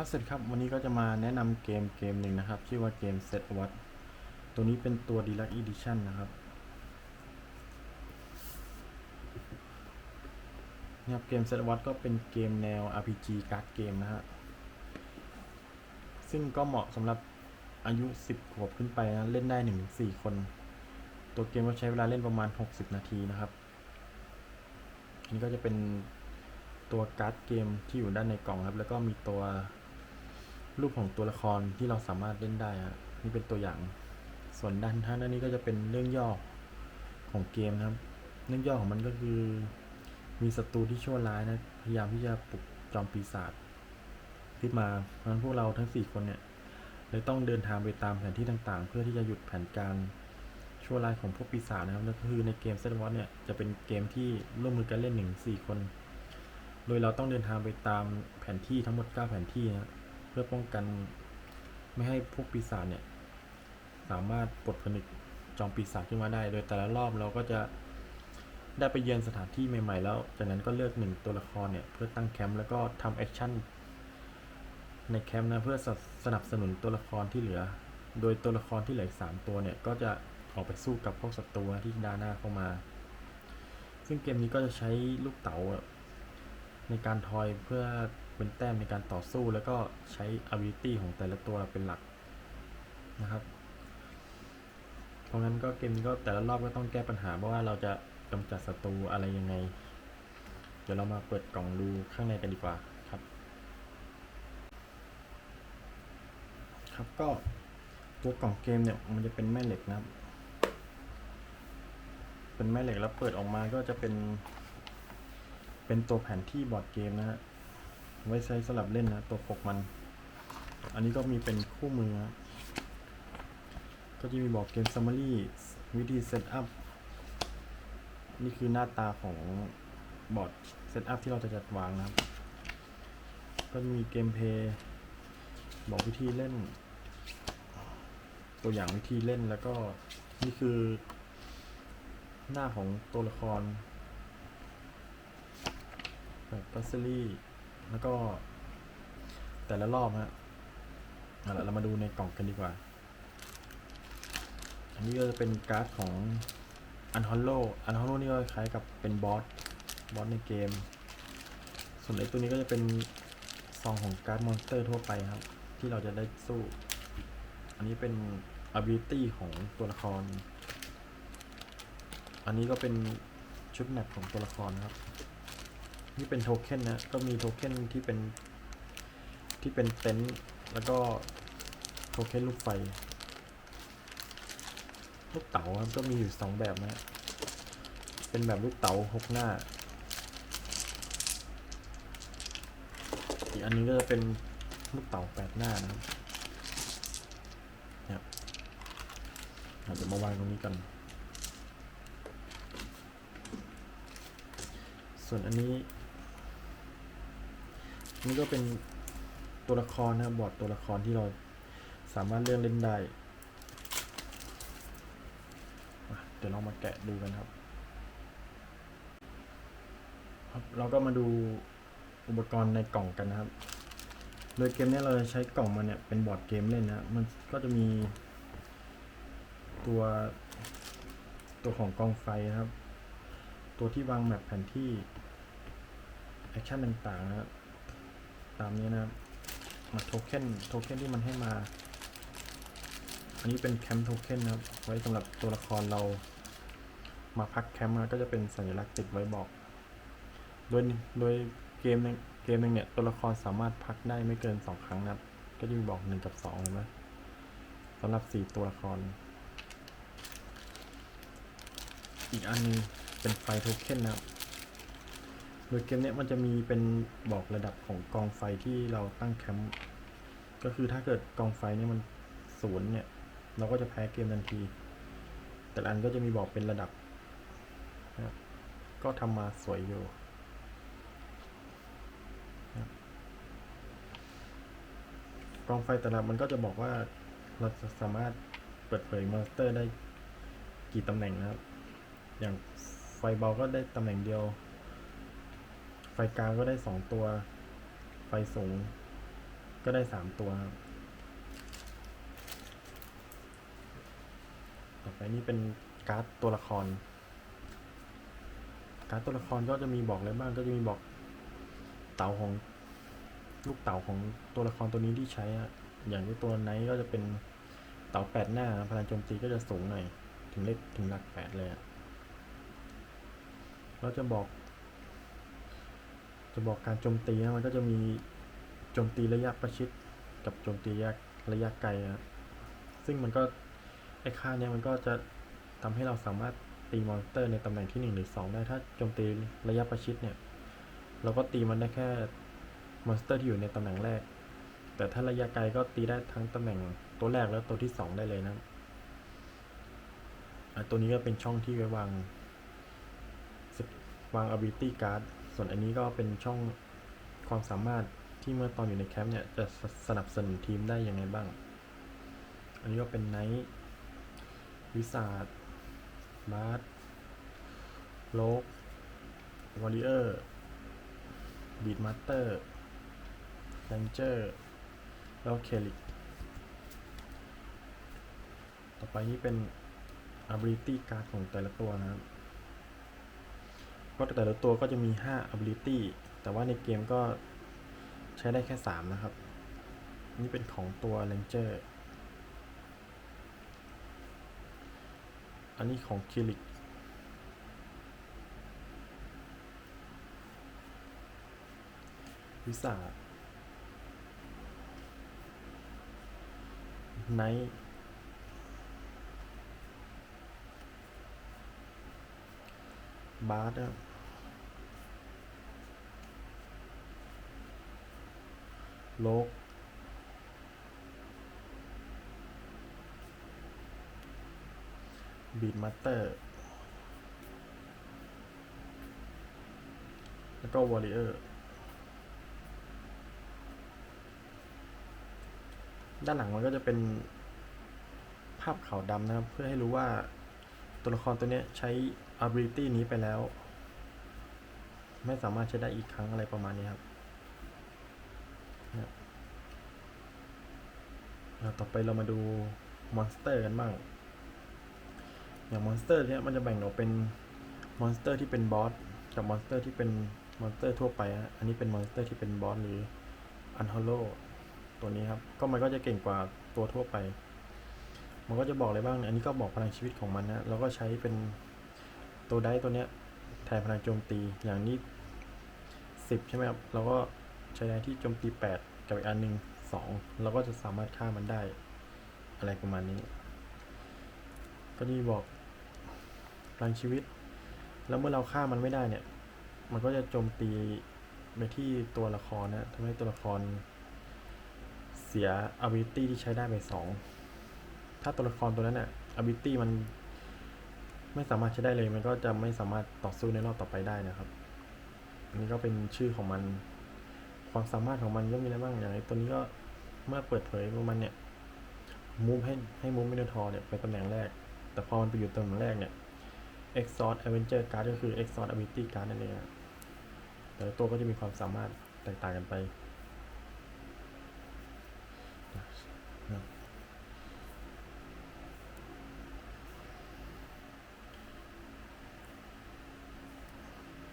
ครับเสร็จครับวันนี้ก็จะมาแนะนำเกมเกมหนึ่งนะครับ ชื่อว่าเกม Set What ตัวนี้เป็นตัว Deluxe Edition นะครับเนี่ยครับเกม Set What ก็เป็นเกมแนว RPG การ์ดเกมนะฮะซึ่งก็เหมาะสำหรับอายุ 10 ขวบขึ้นไปนะเล่นได้ 1-4 คน ตัวเกมก็ใช้เวลาเล่นประมาณ 60 นาทีนะครับอันนี้ก็จะเป็นตัวการ์ดเกมที่อยู่ด้านในกล่องครับ แล้วก็มีตัว รูปของตัวละครที่เราสามารถเล่นได้ฮะนี่เป็นตัวอย่าง ส่วนด้านท่างด้านนี้ก็จะเป็นเรื่องย่อของเกมนะครับ เรื่องย่อของมันก็คือ มีศัตรูที่ชั่วร้ายนะพยายามที่จะปลุกจอมปีศาจขึ้นมาเพราะนั้นพวกเราทั้ง 4 คนเนี่ยเลยต้องเดินทางไปตามแผนที่ต่างๆ เพื่อที่จะหยุดแผนการชั่วร้ายของพวกปีศาจนะครับนั่นก็คือในเกมเซตวอตเนี่ยจะเป็นเกมที่ร่วมมือกันเล่นหนึ่งสี่คน โดยเราต้องเดินทางไปตามแผนที่ทั้งหมด 9 แผนที่นะ เพื่อป้องกันไม่ให้พวกปีศาจเนี่ย สามารถปลดผนึกจอมปีศาจขึ้นมาได้ โดยแต่ละรอบเราก็จะได้ไปเยือนสถานที่ใหม่ ๆ แล้ว จากนั้นก็เลือกหนึ่งตัวละครเนี่ยเพื่อตั้งแคมป์แล้วก็ทำแอคชั่นในแคมป์นะเพื่อสสนับสนุนตัวละครที่เหลือ โดยตัวละครที่เหลืออีกสามตัวเนี่ยก็จะออกไปสู้กับพวกศัตรูที่ด้านหน้าเข้ามา ซึ่งเกมนี้ก็จะใช้ลูกเต๋าในการทอยเพื่อ เป็นแต้มในการต่อสู้แล้วก็ใช้ ability ของแต่ละตัวเป็นหลักนะครับ เพราะงั้นก็เกมนี้ก็แต่ละรอบก็ต้องแก้ปัญหาเพราะว่าเราจะกำจัดศัตรูอะไรยังไง เดี๋ยวเรามาเปิดกล่องดูข้างในกันดีกว่าครับ ครับก็ตัวกล่องเกมเนี่ยมันจะเป็นแม่เหล็กนะครับ เป็นแม่เหล็กแล้วเปิดออกมาก็จะเป็น เป็นตัวแผนที่บอร์ดเกมนะฮะ ไว้ใช้สำหรับเล่นนะตัวปกมัน อันนี้ก็มีเป็นคู่มือ ก็จะมีบอกเกม summary วิธีเซตอัพนี่คือหน้าตาของบอร์ดเซตอัพที่เราจะจัดวางนะครับ ก็มีเกมเพย์บอกวิธีเล่น ตัวอย่างวิธีเล่นแล้วก็นี่คือ หน้าของตัวละครแบบกัสเซอรี่ แล้วก็ แต่ละรอบฮะเอาละเรามาดูในกล่องกันดีกว่า อันนี้ก็จะเป็นการ์ดของอันฮอลโลอันฮอลโลนี่ก็คล้ายกับเป็นบอส บอสในเกม ส่วนไอ้ตัวนี้ก็จะเป็นซองของการ์ดมอนสเตอร์ทั่วไปครับ ที่เราจะได้สู้ อันนี้เป็น ability ของตัวละคร อันนี้ก็เป็นชุดแมปของตัวละครครับ นี่เป็นโทเค็นนะ ก็มีโทเค็นที่เป็นที่เป็นเต็นท์แล้วก็โทเค็นลูกไฟลูกเต๋าครับก็มีอยู่สองแบบนะ เป็นแบบลูกเต๋าหกหน้า อีกอันนี้ก็จะเป็นลูกเต๋าแปดหน้านะครับเนี่ยอะเดี๋ยวมาวางตรงนี้กัน ส่วนอันนี้ นี่ก็เป็นตัวละครนะครับบอร์ดตัวละครที่เราสามารถเลือกเล่นได้ เดี๋ยวเรามาแกะดูกันครับครับ เราก็มาดูอุปกรณ์ในกล่องกันนะครับ โดยเกมนี้เราจะใช้กล่องมันเนี่ยเป็นบอร์ดเกมเล่นนะ มันก็จะมี ตัวตัวของกองไฟนะครับ ตัวที่วางแมปแผนที่แอคชั่นต่างๆนะครับ ตามนี้นะครับมาโทเค็นโทเค็นที่มันให้มา อันนี้เป็นแคมป์โทเค็นนะครับ ไว้สำหรับตัวละครเรามาพักแคมป์นะก็จะเป็นสัญลักษณ์ติดไว้บอก โดยโดยเกมหนึงเกมหนึงเนี่ยตัวละครสามารถพักได้ไม่เกินสองครั้งนะครับ ก็จะมีบอกหนึ่งกับสองเห็นไหมสำหรับสี่ตัวละคร อีกอันนึงเป็นไฟโทเค็นนะครับ โดยเกมเนี้ยมันจะมีเป็นบอกระดับของกองไฟที่เราตั้งแคมป์ก็คือถ้าเกิดกองไฟเนี่ยมันศูนย์เนี่ย เราก็จะแพ้เกมทันที แต่อันก็จะมีบอกเป็นระดับนะก็ทำมาสวยอยู่นะกองไฟแต่ละมันก็จะบอกว่าเราจะสามารถเปิดเผยมอนสเตอร์ได้กี่ตำแหน่งนะครับ อย่างไฟเบาก็ได้ตำแหน่งเดียว ฟกลางก็ได้สองตัว ไฟสูง ก็ได้สามตัวครับ ต่อไปนี่เป็นการ์ดตัวละคร การ์ดตัวละครก็จะมีบอกอะไรบ้างก็จะมีบอกเต่าของลูกเต่าของตัวละครตัวนี้ที่ใช้อะอย่างที่ตัวไนท์ก็จะเป็นเต่าแปดหน้า พลังโจมตีก็จะสูงหน่อย ถึงเลขถึงหลักแปดเลยเราจะบอก จะบอกการโจมตีนะมันก็จะมีโจมตีระยะประชิดกับโจมตีระยะระยะไกลนะซึ่งมันก็ไอ้ค่าเนี้ยมันก็จะทำให้เราสามารถตีมอนสเตอร์ในตำแหน่งที่ 1 หรือ 2 ได้ถ้าโจมตีระยะประชิดเนี่ยเราก็ตีมันได้แค่มอนสเตอร์ที่อยู่ในตำแหน่งแรก แต่ถ้าระยะไกลก็ตีได้ทั้งตำแหน่งตัวแรกและตัวที่ 2 ได้เลยนะอะตัวนี้ก็เป็นช่องที่ไว้วางวาง ability card ส่วนอันนี้ก็เป็นช่องความสามารถที่เมื่อตอนอยู่ในแคมป์เนี่ยจะสสนับสนุนทีมได้ยังไงบ้าง อันนี้ก็เป็นไนท์วิสาดบาร์โลกวอริเออร์บีดมาสเตอร์แรงเจอร์แล้วเคลิกต่อไปนี้เป็น ability card ของแต่ละตัวนะครับ ก็แต่ละตัวก็จะมี 5 ability แต่ว่าในเกมก็ใช้ได้แค่ 3 นะครับ นี่เป็นของตัว Ranger อันนี้ของคิริกวิสาไนท์บาร์ด ลกบีดมาสเตอร์ แล้วก็วอริเออร์ด้านหลังมันก็จะเป็นภาพขาวดำนะครับ เพื่อให้รู้ว่าตัวละครตัวนี้ใช้ ability นี้ไปแล้ว ไม่สามารถใช้ได้อีกครั้งอะไรประมาณนี้ครับเนี่ยอะ ต่อไปเรามาดูมอนสเตอร์กันบ้าง อย่างมอนสเตอร์เนี่ยมันจะแบ่งออกเป็นมอนสเตอร์ที่เป็นบอสกับมอนสเตอร์ที่เป็นมอนสเตอร์ทั่วไปอะอันนี้เป็นมอนสเตอร์ที่เป็นบอสหรืออันฮอลโลตัวนี้ครับ ก็มันก็จะเก่งกว่าตัวทั่วไป มันก็จะบอกอะไรบ้าง อันนี้ก็บอกพลังชีวิตของมันนะเราก็ใช้เป็นตัวได้ตัวเนี้ยแทนพลังโจมตีอย่างนี้สิบใช่ไหมครับ เราก็ใช้ได้ที่โจมตีแปดกับอีกอันหนึ่ง สองเราก็จะสามารถฆ่ามันได้ อะไรประมาณนี้ ก็นี่บอกพลังชีวิต แล้วเมื่อเราฆ่ามันไม่ได้เนี่ย มันก็จะโจมตีไปที่ตัวละครนะทำให้ตัวละคร เสีย ability ที่ใช้ได้ไปสองถ้าตัวละครตัวนั้นน่ะ ability มันไม่สามารถใช้ได้เลย มันก็จะไม่สามารถต่อสู้ในรอบต่อไปได้นะครับอันนี้ก็เป็นชื่อของมัน ความสามารถของมันก็มีอะไรบ้างอย่างไอ้ตัวนี้ก็ เมื่อเปิดเผยว่ามันเนี่ยมูฟให้ให้มูฟมินทอร์เนี่ยไปตำแหน่งแรก แต่พอมันไปอยู่ตำแหน่งแรกเนี่ย Exhaust Avenger Card ก็คือ Exhaust Ability Card นั่นเองแต่ตัวก็จะมีความสามารถแตกต่างกันไป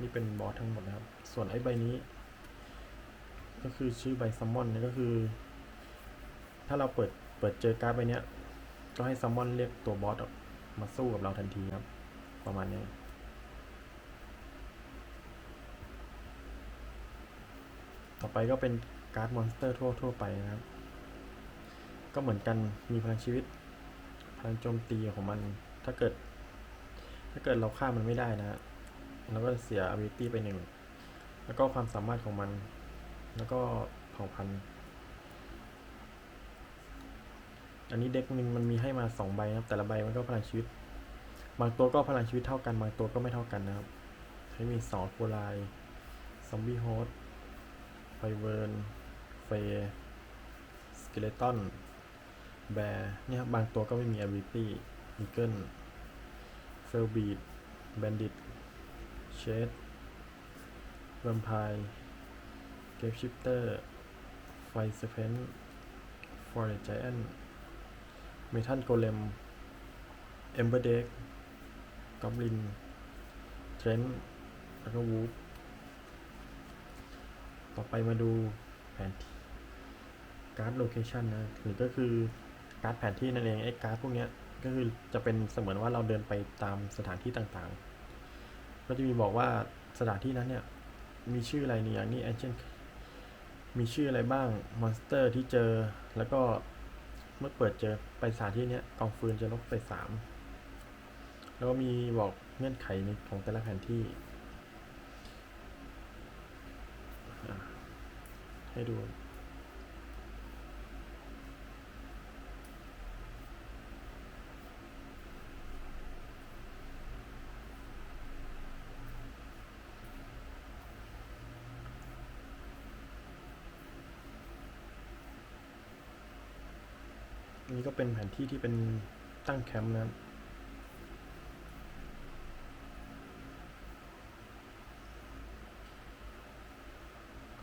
นี่เป็นบอสทั้งหมดนะครับ ส่วนไอ้ใบนี้ ก็คือชื่อใบซัมมอนเนี่ยก็คือ ถ้าเราเปิดเปิดเจอการ์ดใบเนี้ย ก็ให้ซัมมอนเรียกตัวบอสออกมาสู้กับเราทันทีครับ ประมาณนี้ต่อไปก็เป็นการ์ดมอนสเตอร์ทั่วทั่วไปนะครับ ก็เหมือนกันมีพลังชีวิต พลังโจมตีของมัน ถ้าเกิด ถ้าเกิดเราฆ่ามันไม่ได้นะเราก็เสีย ability ไปหนึ่ง แล้วก็ความสามารถของมัน แล้วก็เผ่าพันธุ์ อันนี้เด็กมันมันมีให้มาสองใบนะครับ แต่ละใบมันก็พลังชีวิต บางตัวก็พลังชีวิตเท่ากัน บางตัวก็ไม่เท่ากันนะครับใช้มีสอโคไลซอมบี้โฮสไฟเวิร์นเฟสเกเลตันแบร์เนี่ยครับบางตัวก็ไม่มี ability อีเกิลเฟลบีดแบนดิตเชดแวมไพร์เกฟชิปเตอร์ไฟเซเพนฟอร์เรจแอน เมทัลโกเลมเอมเบอร์เด็กกอบลินเทรนแล้วก็วูฟต่อไปมาดูแผนที่การ์ดโลเคชันนะหรือก็คือการ์ดแผนที่นั่นเองไอ้การ์ดพวกเนี้ยก็คือจะเป็นเสมือนว่าเราเดินไปตามสถานที่ต่างๆ ก็จะมีบอกว่าสถานที่นั้นเนี่ย มีชื่ออะไรเนี่ยอย่างนี้แอนเชนมีชื่ออะไรบ้างมอนสเตอร์ที่เจอแล้วก็ เมื่อเปิดเจอไปสถานที่นี้กองฟืนจะลดไปสามแล้วก็มีบอกเงื่อนไขในของแต่ละแผนที่ ให้ดู นี้ก็เป็นแผนที่ที่เป็นตั้งแคมป์นะครับ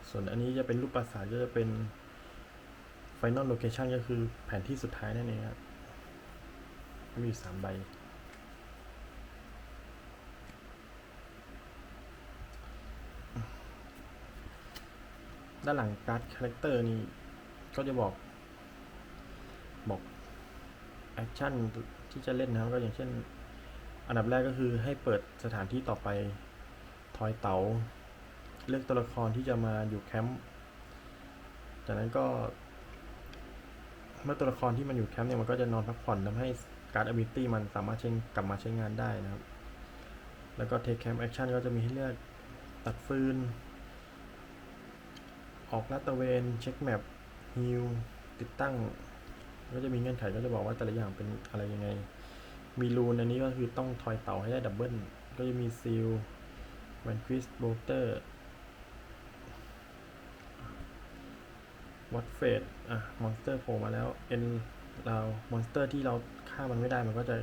ส่วนอันนี้จะเป็นรูปปราสาทก็จะเป็น Final Location ก็คือแผนที่สุดท้ายนั่นเองครับมีอยู่สามใบ ด้านหลังการ์ดคาแรคเตอร์นี่ ก็จะบอก บอกแอคชั่นที่จะเล่นนะครับก็อย่างเช่น อันดับแรกก็คือให้เปิดสถานที่ต่อไปทอยเต๋าเลือกตัวละครที่จะมาอยู่แคมป์จากนั้นก็ เมื่อตัวละครที่มันอยู่แคมป์เนี่ยมันก็จะนอนพักผ่อนทำให้การ์ดอ b บิตี้มันสามารถใช้กลับมาใช้งานได้นะครับ แล้วก็เทคแคมป์แอคชั่นก็จะมีให้เลือกตัดฟืน ออกลาดตระเวน เช็คแมปฮิลติดตั้ง ก็จะมีเงื่อนไขก็จะบอกว่าแต่ละอย่างเป็นอะไรยังไง มีรูนอันนี้ก็คือต้องทอยเต่าให้ได้ดับเบิลก็จะมีซีลแวนควิสโบเตอร์วัดเฟดอะ มอนสเตอร์โผล่มาแล้ว เอ็นเรา มอนสเตอร์ที่เราฆ่ามันไม่ได้ มันก็จะ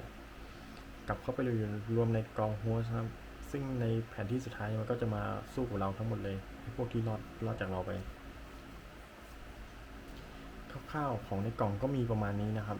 กลับเข้าไปอยู่รวมในกองหัวครับ ซึ่งในแผนที่สุดท้ายมันก็จะมาสู้กับเราทั้งหมดเลย พวกที่รอดรอดจากเราไป คร่าวๆของในกล่องก็มีประมาณนี้นะครับ